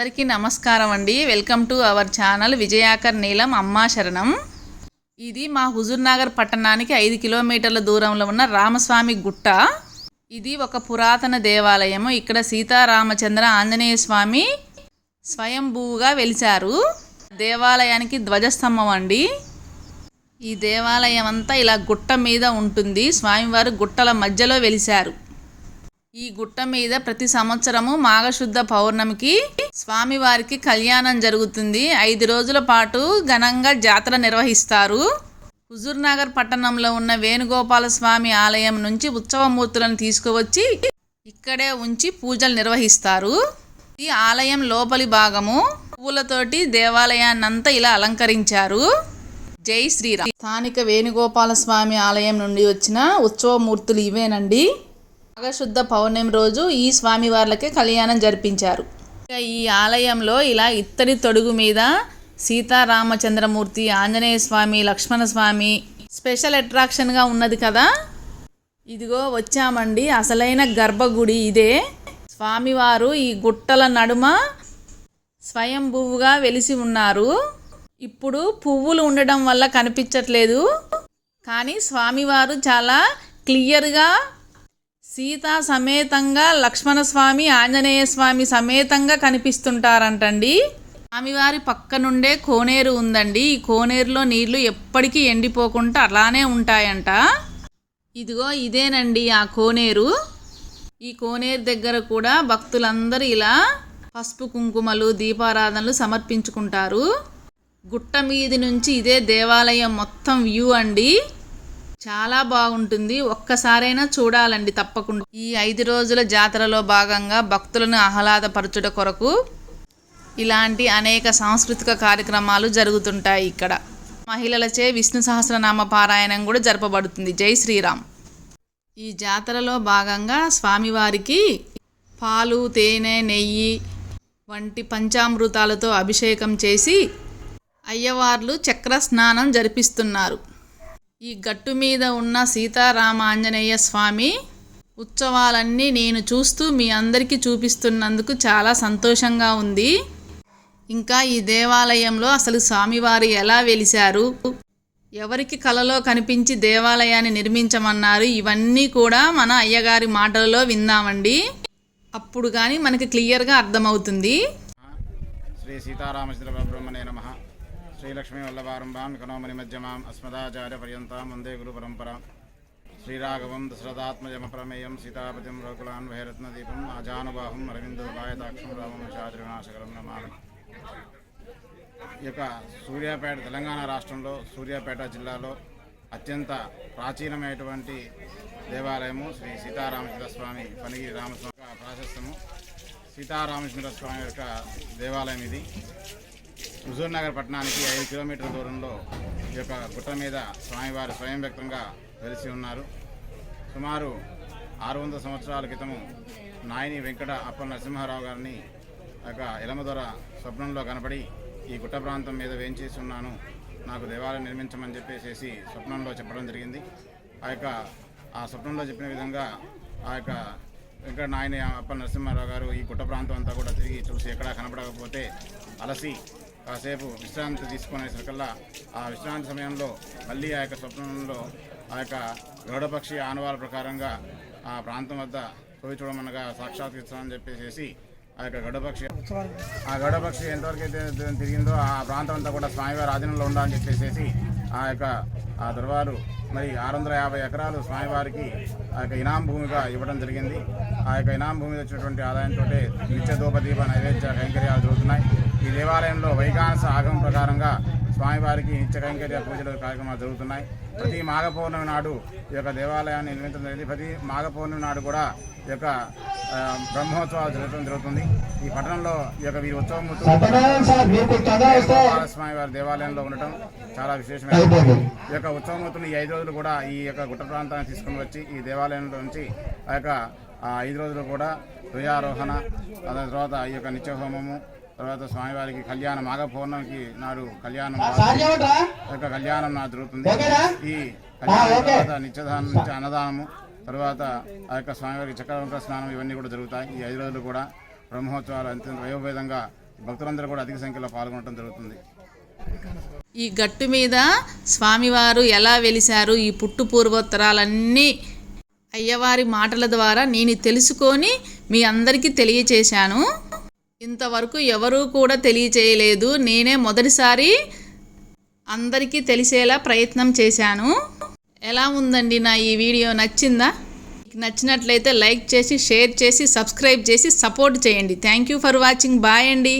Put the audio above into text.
అందరికీ నమస్కారం అండి. వెల్కమ్ టు అవర్ ఛానల్ విజయాకర్ నీలం అమ్మా శరణం. ఇది మా హుజూర్నగర్ పట్టణానికి ఐదు కిలోమీటర్ల దూరంలో ఉన్న రామస్వామి గుట్ట. ఇది ఒక పురాతన దేవాలయము. ఇక్కడ సీతారామచంద్ర ఆంజనేయ స్వామి స్వయంభూగా వెలిశారు. దేవాలయానికి ధ్వజస్తంభం అండి. ఈ దేవాలయం అంతా ఇలా గుట్ట మీద ఉంటుంది. స్వామివారు గుట్టల మధ్యలో వెలిశారు. ఈ గుట్ట మీద ప్రతి సంవత్సరము మాఘశుద్ధ పౌర్ణమికి స్వామివారికి కళ్యాణం జరుగుతుంది. ఐదు రోజుల పాటు ఘనంగా జాతర నిర్వహిస్తారు. హుజూర్నగర్ పట్టణంలో ఉన్న వేణుగోపాల స్వామి ఆలయం నుంచి ఉత్సవమూర్తులను తీసుకువచ్చి ఇక్కడే ఉంచి పూజలు నిర్వహిస్తారు. ఈ ఆలయం లోపలి భాగము పువ్వులతోటి దేవాలయాన్నంతా ఇలా అలంకరించారు. జై శ్రీరామ్. స్థానిక వేణుగోపాల స్వామి ఆలయం నుండి వచ్చిన ఉత్సవమూర్తులు ఇవేనండి. నాగశుద్ధ పౌర్ణమి రోజు ఈ స్వామివార్లకే కళ్యాణం జరిపించారు. ఈ ఆలయంలో ఇలా ఇత్తడి తొడుగు మీద సీతారామచంద్రమూర్తి ఆంజనేయ స్వామి లక్ష్మణ స్వామి స్పెషల్ అట్రాక్షన్గా ఉన్నది కదా? ఇదిగో వచ్చామండి. అసలైన గర్భగుడి ఇదే. స్వామివారు ఈ గుట్టల నడుమ స్వయంభువుగా వెలిసి ఉన్నారు. ఇప్పుడు పువ్వులు ఉండడం వల్ల కనిపించట్లేదు. కానీ స్వామివారు చాలా క్లియర్గా సీతా సమేతంగా లక్ష్మణ స్వామి ఆంజనేయ స్వామి సమేతంగా కనిపిస్తుంటారంటండి. స్వామివారి పక్క నుండే కోనేరు ఉందండి. ఈ కోనేరులో నీళ్ళు ఎప్పటికీ ఎండిపోకుండా అలానే ఉంటాయంట. ఇదిగో ఇదేనండి ఆ కోనేరు. ఈ కోనేరు దగ్గర కూడా భక్తులందరూ ఇలా పసుపు కుంకుమలు దీపారాధనలు సమర్పించుకుంటారు. గుట్ట మీది నుంచి ఇదే దేవాలయం మొత్తం వ్యూ అండి. చాలా బాగుంటుంది. ఒక్కసారైనా చూడాలండి తప్పకుండా. ఈ ఐదు రోజుల జాతరలో భాగంగా భక్తులను ఆహ్లాదపరచుట కొరకు ఇలాంటి అనేక సాంస్కృతిక కార్యక్రమాలు జరుగుతుంటాయి ఇక్కడ. మహిళలచే విష్ణు సహస్రనామ పారాయణం కూడా జరపబడుతుంది. జై శ్రీరామ్. ఈ జాతరలో భాగంగా స్వామివారికి పాలు తేనె నెయ్యి వంటి పంచామృతాలతో అభిషేకం చేసి అయ్యవార్లు చక్ర స్నానం జరిపిస్తున్నారు. ఈ గట్టు మీద ఉన్న సీతారామాంజనేయ స్వామి ఉత్సవాలన్నీ నేను చూస్తూ మీ అందరికీ చూపిస్తున్నందుకు చాలా సంతోషంగా ఉంది. ఇంకా ఈ దేవాలయంలో అసలు స్వామివారు ఎలా వెలిశారు? ఎవరికి కలలో కనిపించి దేవాలయాన్ని నిర్మించమన్నారు? ఇవన్నీ కూడా మన అయ్యగారి మాటలలో విందామండి అప్పుడు కానీ మనకి క్లియర్గా అర్థమవుతుంది. శ్రీ సీతారామచంద్ర బ్రహ్మణే నమ. శ్రీలక్ష్మీ వల్లభారంభాం కనోమని మధ్యమాం అస్మదాచార్య పర్యంతం వందే గురు పరంపరా. శ్రీరాఘవం దశరథాత్మజమ ప్రమేయం సీతాపతిం రఘులాన్ భైరత్నదీపం అజానుబాహం అరవిందోపాయతాక్షం రామం శాత్రివినాశకరం నమామి. ఈ యొక్క సూర్యాపేట తెలంగాణ రాష్ట్రంలో సూర్యాపేట జిల్లాలో అత్యంత ప్రాచీనమైనటువంటి దేవాలయము శ్రీ సీతారామచంద్ర స్వామి పనిగిరి రామస్వామి ప్రాశస్తము ప్రాశస్త్యము సీతారామచంద్ర స్వామి యొక్క దేవాలయం ఇది. హుజూర్ నగర్ పట్టణానికి ఐదు కిలోమీటర్ల దూరంలో ఈ యొక్క గుట్ట మీద స్వామివారు స్వయం వ్యక్తంగా వెలిసి ఉన్నారు. సుమారు ఆరు వందల సంవత్సరాల క్రితము నాయని వెంకట అప్పల నరసింహారావు గారిని ఆ యొక్క ఎలమదొర స్వప్నంలో కనపడి ఈ గుట్ట ప్రాంతం మీద వేయించేసి ఉన్నాను నాకు దేవాలయం నిర్మించమని చెప్పేసి స్వప్నంలో చెప్పడం జరిగింది. ఆ యొక్క ఆ స్వప్నంలో చెప్పిన విధంగా ఆ యొక్క వెంకట నాయని అప్పల నరసింహారావు గారు ఈ గుట్ట ప్రాంతం అంతా కూడా తిరిగి చూసి ఎక్కడా కనపడకపోతే అలసి కాసేపు విశ్రాంతి తీసుకునేసరికల్లా ఆ విశ్రాంతి సమయంలో మళ్ళీ ఆ యొక్క స్వప్నంలో ఆ యొక్క గరుడపక్షి ఆనవాల ప్రకారంగా ఆ ప్రాంతం వద్ద పోయి చూడమనగా సాక్షాత్కరిస్తామని చెప్పేసి ఆ యొక్క గరుడపక్షి ఆ గరుడపక్షి ఎంతవరకు అయితే తిరిగిందో ఆ ప్రాంతం అంతా కూడా స్వామివారి ఆధీనంలో ఉండాలని చెప్పేసి ఆ యొక్క ఆ దొరవారు మరి ఆరు వందల యాభై ఎకరాలు స్వామివారికి ఆ యొక్క ఇనాం భూమిగా ఇవ్వడం జరిగింది. ఆ యొక్క ఇనాం భూమి వచ్చినటువంటి ఆదాయంతో నిత్య దీప నైవేద్య కైంకర్యాలు జరుగుతున్నాయి. ఈ దేవాలయంలో వైకానస ఆగమం ప్రకారంగా స్వామివారికి నిత్య కైంకర్య పూజలు కార్యక్రమాలు జరుగుతున్నాయి. ప్రతి మాఘ పౌర్ణమి నాడు ఈ యొక్క దేవాలయాన్ని నిర్మించడం జరిగింది. ప్రతి మాఘ పౌర్ణమి నాడు కూడా ఈ యొక్క బ్రహ్మోత్సవాలు జరగడం జరుగుతుంది. ఈ పట్టణంలో ఈ యొక్క వీరి ఉత్సవమూర్తులు స్వామి వారి దేవాలయంలో ఉండటం చాలా విశేషమైన ఈ యొక్క ఉత్సవమూర్తులు ఈ ఐదు రోజులు కూడా ఈ యొక్క గుట్ట ప్రాంతాన్ని తీసుకుని వచ్చి ఈ దేవాలయంలో నుంచి ఆ యొక్క ఐదు రోజులు కూడా ధ్వజారోహణ తర్వాత ఈ యొక్క నిత్య హోమము తర్వాత స్వామివారికి కళ్యాణం మాఘ పౌర్ణమికి నాడు కళ్యాణం యొక్క కళ్యాణం నాడు జరుగుతుంది. ఈ కళ్యాణం తర్వాత నిత్యదానం నిత్య అన్నదానము తర్వాత ఆ యొక్క స్వామివారికి చక్రవంక స్నానం ఇవన్నీ కూడా జరుగుతాయి. ఈ ఐదు రోజులు కూడా బ్రహ్మోత్సవాలు అత్యంత వైభవేదంగా భక్తులందరూ కూడా అధిక సంఖ్యలో పాల్గొనడం జరుగుతుంది. ఈ గట్టు మీద స్వామివారు ఎలా వెలిశారు? ఈ పుట్టు పూర్వోత్తరాలన్నీ అయ్యవారి మాటల ద్వారా నేను తెలుసుకొని మీ అందరికీ తెలియచేశాను. ఇంతవరకు ఎవరూ కూడా తెలియచేయలేదు. నేనే మొదటిసారి అందరికీ తెలిసేలా ప్రయత్నం చేశాను. ఎలా ఉందండి నా ఈ వీడియో? నచ్చిందా? మీకు నచ్చినట్లయితే లైక్ చేసి షేర్ చేసి సబ్స్క్రైబ్ చేసి సపోర్ట్ చేయండి. Thank you for watching. Bye అండి.